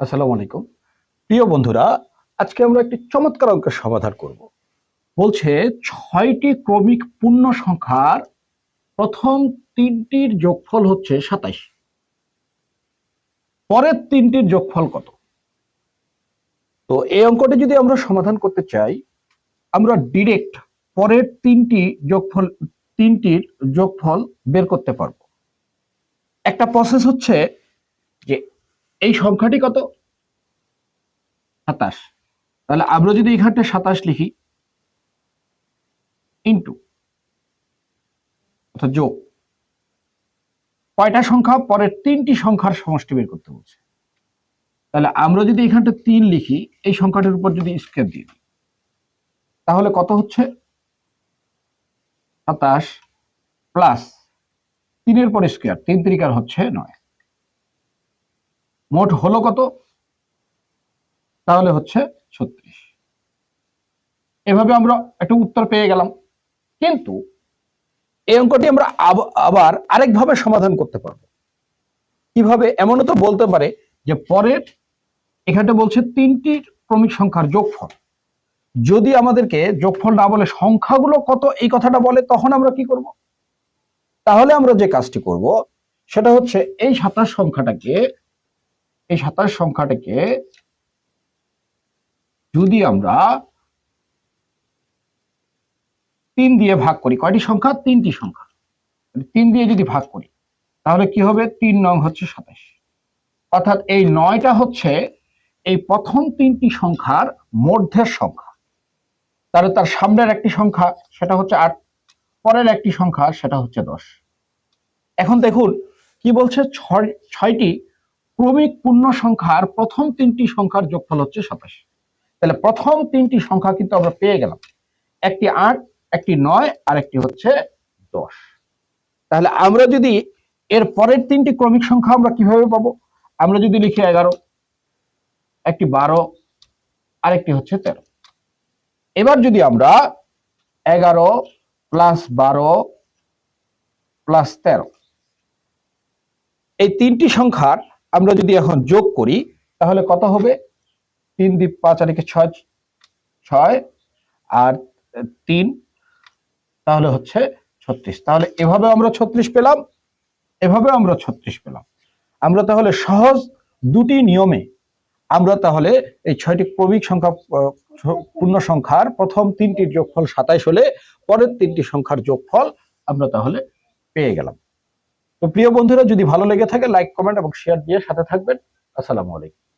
আসসালামু আলাইকুম। প্রিয় বন্ধুরা, আজকে আমরা একটি চমৎকার অঙ্কের সমাধান করব। বলছে ছয়টি ক্রমিক পূর্ণ সংখ্যার প্রথম তিনটির যোগফল হচ্ছে সাতাইশ। পরের তিনটির যোগফল কত? তো এই অঙ্কটি যদি আমরা সমাধান করতে চাই, আমরা ডিরেক্ট পরের তিনটি যোগফল, তিনটির যোগফল বের করতে পারব। একটা প্রসেস হচ্ছে যে এই সংখ্যাটি কত? সাতাশ। তাহলে আমরা যদি এখানটা সাতাশ লিখি ইন্টু অর্থাৎ যোগ। কয়টা সংখ্যা? পরের তিনটি সংখ্যার সমষ্টি বের করতে বলছে। তাহলে আমরা যদি এখানটা তিন লিখি, এই সংখ্যাটির উপর যদি স্কেপ দিই, তাহলে কত হচ্ছে? সাতাশ প্লাস তিনের পর স্কোয়ার তিন তিরিকার হচ্ছে নয়। মোট হলো কত? তাহলে হচ্ছে ছত্রিশ। এভাবে আমরা একটা উত্তর পেয়ে গেলাম। কিন্তু এই অঙ্কটি আমরা আবার আরেকভাবে সমাধান করতে পারব। কীভাবে? এমনও তো বলতে পারে যে পরের এখানটা বলছে তিনটি ক্রমিক সংখ্যার যোগফল। যদি আমাদেরকে যোগফল না বলে সংখ্যাগুলো কত এই কথাটা বলে, তখন আমরা কি করব? তাহলে আমরা যে কাজটি করব, সেটা হচ্ছে এই সাতাশ সংখ্যাটাকে এই সাতাশ সংখ্যাটাকে যদি আমরা তিন দিয়ে ভাগ করি, কয়টি সংখ্যা? তিনটি সংখ্যা। তিন দিয়ে যদি ভাগ করি, তাহলে কি হবে? তিন নং হচ্ছে সাতাশ। অর্থাৎ এই নয়টা হচ্ছে এই প্রথম তিনটি সংখ্যার মধ্যের সংখ্যা। তাহলে তার সামনের একটি সংখ্যা, সেটা হচ্ছে আট। পরের একটি সংখ্যা, সেটা হচ্ছে দশ। এখন দেখুন, কি বলছে? ছয়, ছয়টি ক্রমিক পূর্ণ সংখ্যার প্রথম তিনটি সংখ্যার যোগফল হচ্ছে সাতাশ। তাহলে প্রথম তিনটি সংখ্যা কিন্তু আমরা পেয়ে গেলাম। একটি আট, একটি নয় আর একটি হচ্ছে দশ। তাহলে আমরা যদি এর পরের তিনটি ক্রমিক সংখ্যা আমরা কীভাবে পাবো? আমরা যদি লিখি এগারো, একটি বারো, আরেকটি হচ্ছে তেরো। এবার যদি আমরা এগারো প্লাস বারো প্লাস তেরো, এই তিনটি সংখ্যার আমরা যদি এখন যোগ করি, তাহলে কত হবে? তিন দ্বীপ পাঁচ আর ছয় ছয়, আর তিন, তাহলে হচ্ছে ছত্রিশ। তাহলে এভাবে আমরা ছত্রিশ পেলাম এভাবে আমরা ছত্রিশ পেলাম। আমরা তাহলে সহজ দুটি নিয়মে আমরা তাহলে এই ছয়টি ক্রমিক সংখ্যা পূর্ণ সংখ্যার প্রথম তিনটির যোগফল সাতাইশ হলে পরের তিনটি সংখ্যার যোগফল আমরা তাহলে পেয়ে গেলাম। তো প্রিয় বন্ধুরা, যদি ভালো লেগে থাকে লাইক কমেন্ট এবং শেয়ার দিয়ে সাথে থাকবেন। আসসালামু আলাইকুম।